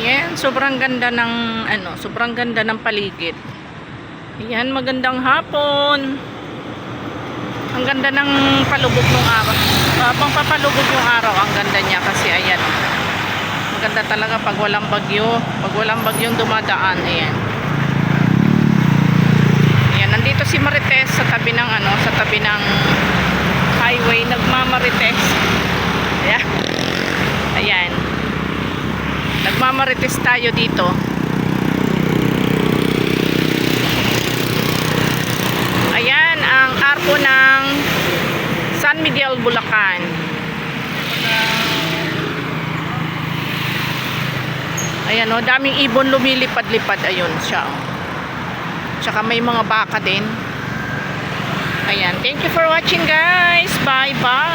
Yan, sobrang ganda ng ano, sobrang ganda ng paligid. Yan, magandang hapon. Ang ganda ng palubog ng araw. Habang papalubog yung araw, ang ganda niya kasi ayan. Maganda talaga pag walang bagyo. Pag walang bagyong dumadaan, ayan. Ayan, nandito si Marites sa tabi ng ano, sa tabi ng highway, nagmamarites. Ayan. Ayan. Nagmamarites tayo dito. Ayan ang arko ng San Miguel, Bulacan. Ayan o, daming ibon lumilipad-lipad. Ayun siya. oh. Tsaka may mga baka din. Ayan. Thank you for watching guys. Bye-bye.